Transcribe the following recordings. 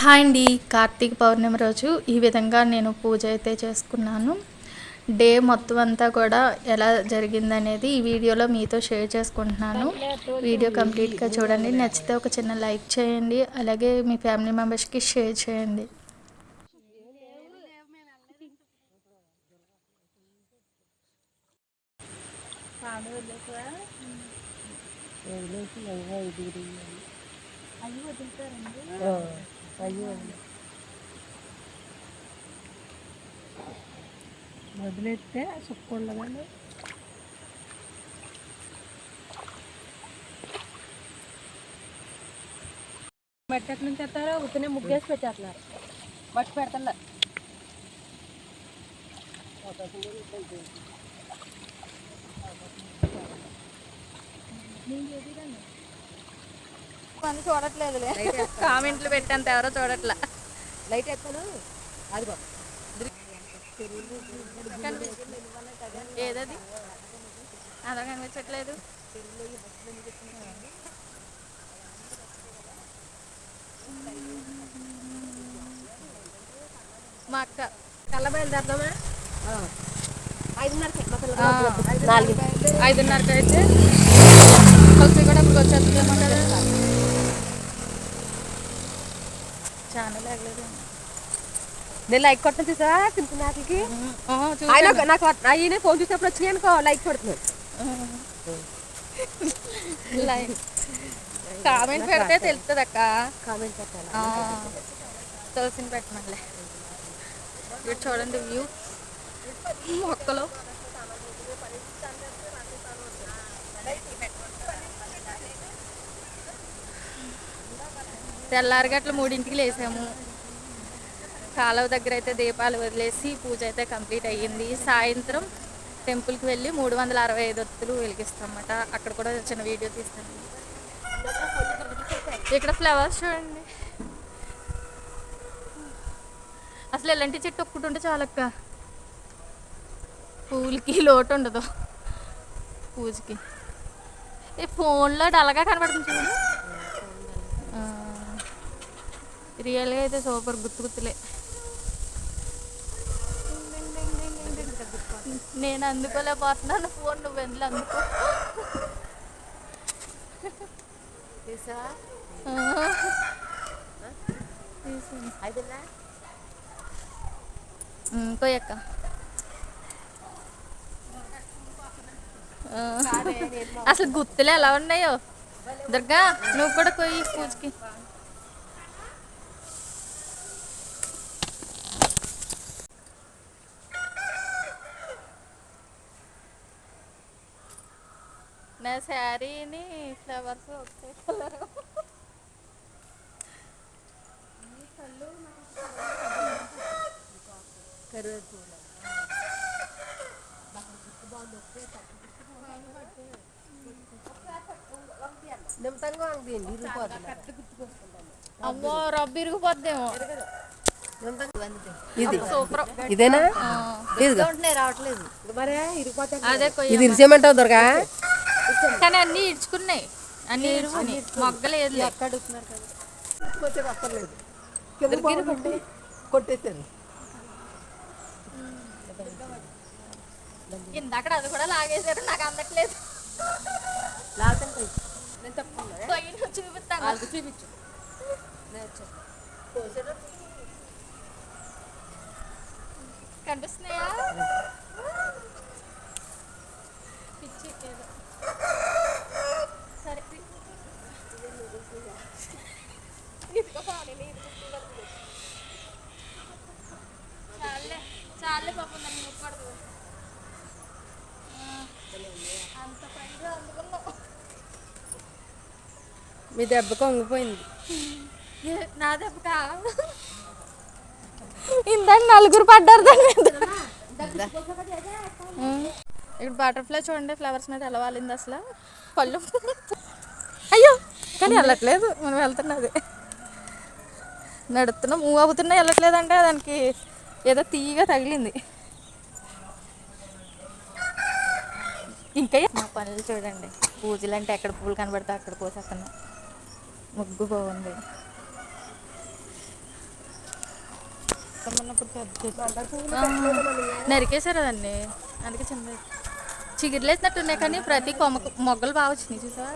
Hi అండి కార్తీక పౌర్ణమి రోజు ఈ విధంగా నేను పూజ అయితే చేసుకున్నాను. డే మొత్తం అంతా కూడా ఎలా జరిగిందనేది ఈ వీడియోలో మీతో షేర్ చేసుకుంటున్నాను. వీడియో కంప్లీట్గా చూడండి నచ్చితే ఒక చిన్న లైక్ చేయండి అలాగే మీ ఫ్యామిలీ మెంబర్స్కి షేర్ చేయండి. సుక్కు ఉండదండి మట్టి ఎక్కడి నుంచి ఎత్తారో ఉత్తనే ముగ్గేసి పెట్టేస్తున్నారు. మట్టి పెడతలే. పని చూడట్లేదులే. కామెంట్లు పెట్టేంత ఎవరో చూడట్లే. లైట్ ఎత్తాను అదిగో ఏదది? అలా కనిపించట్లేదు మా అక్క. కళ్ళ బయలుదేరదామా? ఐదున్నరకి ఐదున్నరకు అయితే కలిసి కూడా ఇప్పుడు వచ్చేస్తుందేమో కదా. చాలా లేగలేదు నేను లైక్ కొట్టను చూసా సింపు నాటికి ఆయన నాకు ఆయన ఫోన్ చూసినప్పుడు వచ్చినాయి అనుకో లైక్ కొడుతున్నాను. కామెంట్ పెడితే తెలుస్తుంది అక్క. కామెంట్ పెట్టాలి? తులసిని చూడండి వ్యూ. మొక్కలు. తెల్లారిగట్ల మూడింటికి లేసాము. కాలువ దగ్గర అయితే దీపాలు వదిలేసి పూజ అయితే కంప్లీట్ అయ్యింది. సాయంత్రం టెంపుల్కి వెళ్ళి మూడు వందల అరవై ఐదు ఒత్తులు వెలిగిస్తామన్నమాట అక్కడ కూడా చిన్న వీడియో తీస్తాను. ఇక్కడ ఫ్లవర్స్ చూడండి. అసలు ఎలాంటి చెట్టు ఒక్కటి ఉంటే చాలక్క పూలకి లోటు ఉండదు పూజకి. ఈ ఫోన్లో డల్గా కనబడుతుంది చూడు. రియల్గా అయితే సూపర్ గుర్తు గుర్తులే నేను అందుకోలేకపోతున్నాను ఫోన్ నువ్వు ఎందులో అందుకో. ఆ. అసలు గుర్తులు ఎలా ఉన్నాయో? దుర్గా నువ్వు కూడా కొయ్యి పూజకి నా శారీని ఫ్లవర్స్ ఒకటే కలర్ నిమితంగా అమ్మో రబ్బు ఇరిగిపోద్దేమో. ఇది. సూపర్. ఇదేనా? రావట్లేదు. అదే కొయ్య ఇది ఇరిసేమంటావు దొరగా? కానీ అన్ని ఇడ్చుకున్నాయి అన్ని ఇడ్చుకున్నాయి మొగ్గలేదు కొట్టేసాను ఇందాక అది కూడా లాగేశారు. నాకు అందట్లేదు. చూపిస్తాను. చూపించు. కనిపిస్తున్నాయా పిచ్చి ఏదో. సరే ఇదిగో పోనీ, నీ ఇది గుర్తుపడుతుంది. చాలే చాలే పాపం నన్ను ముక్కడదు అంత పైగా అందుకున్నావు. మీ దెబ్బ కొంగిపోయింది. నా దెబ్బకా? ఇందాక నలుగురు పడ్డారు దాని మీద. ఇక్కడ బటర్ఫ్లై చూడండి ఫ్లవర్స్ మీద ఎలా వాలింది అసలు? పళ్ళు. అయ్యో కానీ వెళ్ళట్లేదు మనం వెళ్తున్నది. నడుస్తున్నా మూవ్ అవుతున్నా వెళ్ళట్లేదంటే దానికి ఏదో తీయగా తగిలింది. ఇంకా మా పనులు చూడండి. పూజలు అంటే ఎక్కడ పూలు కనబడితే అక్కడ కోసేస్తున్నా ముగ్గు బాగుంది. నరికేశారు అదండి. అందుకే చిన్న చిగురులు వేసినట్టున్నాయి కానీ ప్రతి కొమ్మ మొగ్గలు బాగా వచ్చినాయి చూసా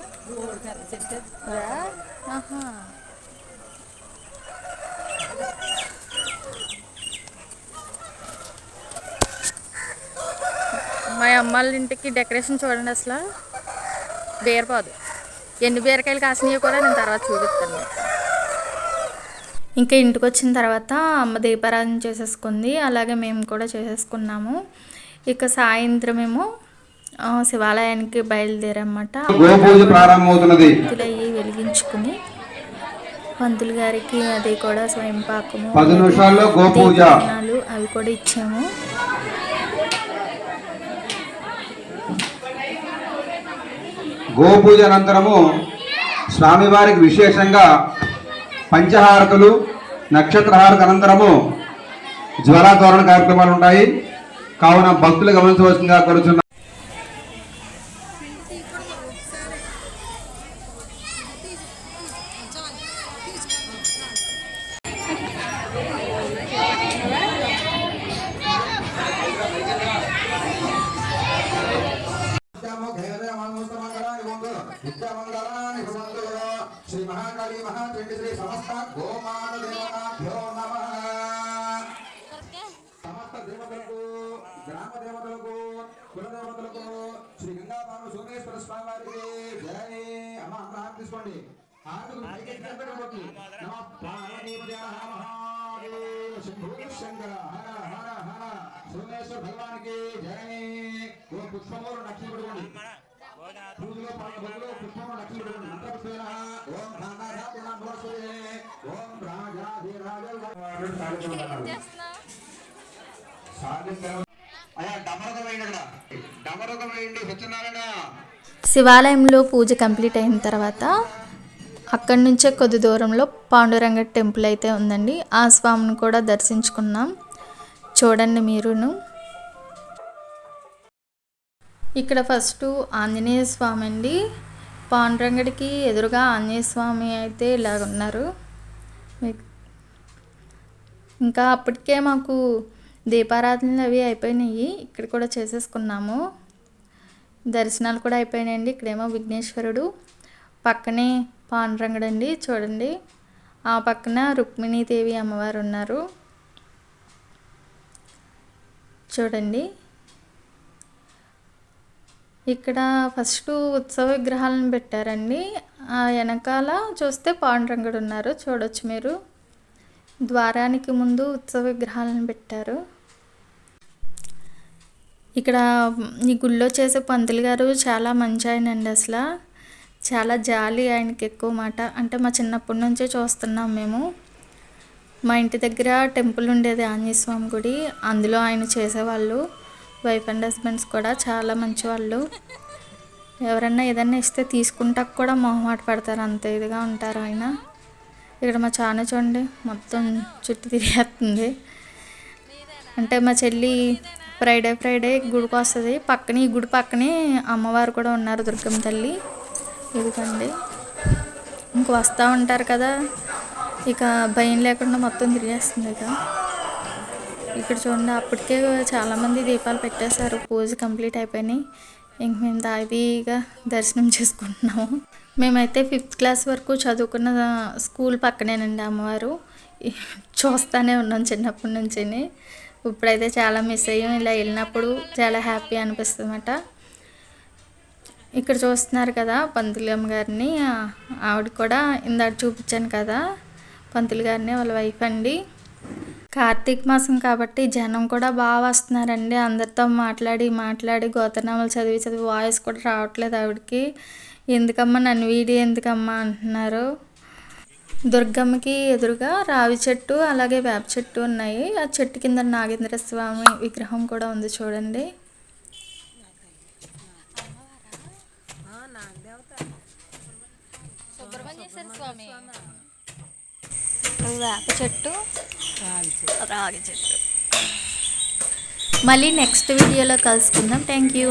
ఆహా మా అమ్మ వాళ్ళ ఇంటికి డెకరేషన్ చూడండి అసలు. బీరపాదు. ఎన్ని బీరకాయలు కాసినాయో కూడా నేను తర్వాత చూపిస్తాను. ఇంకా ఇంటికి వచ్చిన తర్వాత అమ్మ దీపారాధన చేసేసుకుంది. అలాగే మేము కూడా చేసేసుకున్నాము. ఇక సాయంత్రం ఆ, శివాలయానికి బయలుదేరమాట అయ్యి వెలిగించుకుని పంతులు గారికి అది కూడా స్వయం పాకము పది నిమిషాల్లో గోపూజ దీపదానాలు అవి కూడా ఇచ్చాము. గోపూజ అనంతరము స్వామివారికి విశేషంగా పంచహారతులు నక్షత్రహారత అనంతరము జ్వరాధోరణ కార్యక్రమాలు ఉంటాయి. కావున భక్తులు గమనించవలసిందిగా కోరుచున్నాం శ్రీ సమస్త గోమాన దేవతాభ్యో నమ. సమస్త దేవతలకు గ్రామ దేవతలకు కుల దేవతలకు శ్రీ గంగాపాను సోమేశ్వర స్వామి వారికి జయ అమ్మ అందరూ తీసుకోండి. హారతులు పైకెత్తి నమ పార్వతీపతి మహాదేవ శంభో శంకర హర హర హర. సోమేశ్వర భగవానికి జయ ఓ పుష్పమూరు నక్షి పెట్టుకోండి. పూజలో పుష్పము మంత్రపుష్పేన ఓం ఓం అయ్యా సత్యనారాయణ శివాలయంలో పూజ కంప్లీట్ అయిన తర్వాత అక్కడి నుంచే కొద్ది దూరంలో పాండురంగ టెంపుల్ అయితే ఉందండి. ఆ స్వామిని కూడా దర్శించుకున్నాం. చూడండి మీరును. ఇక్కడ ఫస్ట్ ఆంజనేయ స్వామి అండి పాండురంగడికి ఎదురుగా ఆంజనేయ స్వామి అయితే ఇలాగ ఉన్నారు ఇంకా అప్పటికే మాకు దీపారాధనలు అవి అయిపోయినాయి. ఇక్కడ కూడా చేసేసుకున్నాము. దర్శనాలు కూడా అయిపోయినాయండి. ఇక్కడేమో విఘ్నేశ్వరుడు పక్కనే పాండురంగడు అండి చూడండి. ఆ పక్కన రుక్మిణీదేవి అమ్మవారు ఉన్నారు. చూడండి. ఇక్కడ ఫస్ట్ ఉత్సవ విగ్రహాలను పెట్టారండి. ఆ వెనకాల చూస్తే పాండురంగుడు ఉన్నారు. చూడొచ్చు మీరు. ద్వారానికి ముందు ఉత్సవ విగ్రహాలను పెట్టారు. ఇక్కడ ఈ గుళ్ళో చేసే పంతులు గారు చాలా మంచి ఆయన అండి అసలు. చాలా జాలి ఆయనకి ఎక్కువ మాట. అంటే మా చిన్నప్పటి నుంచే చూస్తున్నాం మేము. మా ఇంటి దగ్గర టెంపుల్ ఉండేది ఆంజనేయ స్వామి గుడి. అందులో ఆయన చేసేవాళ్ళు. వైఫ్ అండ్ హస్బెండ్స్ కూడా చాలా మంచి వాళ్ళు ఎవరన్నా ఏదన్నా ఇస్తే తీసుకుంటా కూడా మొహమాట పడతారు. అంత ఇదిగా ఉంటారు ఆయన. ఇక్కడ మా చాన చూడండి మొత్తం చుట్టూ తిరిగేస్తుంది. అంటే మా చెల్లి ఫ్రైడే ఫ్రైడే గుడికి వస్తుంది. పక్కనే ఈ గుడి పక్కనే అమ్మవారు కూడా ఉన్నారు దుర్గమ్మ తల్లి. ఇదిగండి. ఇంక వస్తూ ఉంటారు కదా. ఇక భయం లేకుండా మొత్తం తిరిగేస్తుంది ఇక. ఇక్కడ చూడండి అప్పటికే చాలామంది దీపాలు పెట్టేశారు. పూజ కంప్లీట్ అయిపోయినాయి. ఇంక మేము దాదీగా దర్శనం చేసుకుంటున్నాము. మేమైతే ఫిఫ్త్ క్లాస్ వరకు చదువుకున్న స్కూల్ పక్కనేనండి అమ్మవారు. చూస్తానే ఉన్నాం చిన్నప్పటి నుంచి ఇప్పుడైతే చాలా మిస్ అయ్యాం. ఇలా వెళ్ళినప్పుడు చాలా హ్యాపీ అనిపిస్తుంది అన్నమాట ఇక్కడ చూస్తున్నారు కదా పంతులమ్మ గారిని ఆవిడ కూడా ఇందాక చూపించాను కదా పంతులు గారిని వాళ్ళ వైఫ్ అండి. కార్తీక మాసం కాబట్టి జనం కూడా బాగా వస్తున్నారండి. అందరితో మాట్లాడి మాట్లాడి గోతనామలు చదివి చదివి వాయిస్ కూడా రావట్లేదు ఆవిడకి. ఎందుకమ్మా నన్ను వీడి ఎందుకమ్మా అంటున్నారు. దుర్గమ్మకి ఎదురుగా రావి చెట్టు అలాగే వేప చెట్టు ఉన్నాయి. ఆ చెట్టు కింద నాగేంద్ర స్వామి విగ్రహం కూడా ఉంది చూడండి. వేప చెట్టు రాగి చెట్టు. మళ్ళీ నెక్స్ట్ వీడియోలో కలుసుకుందాం. Thank you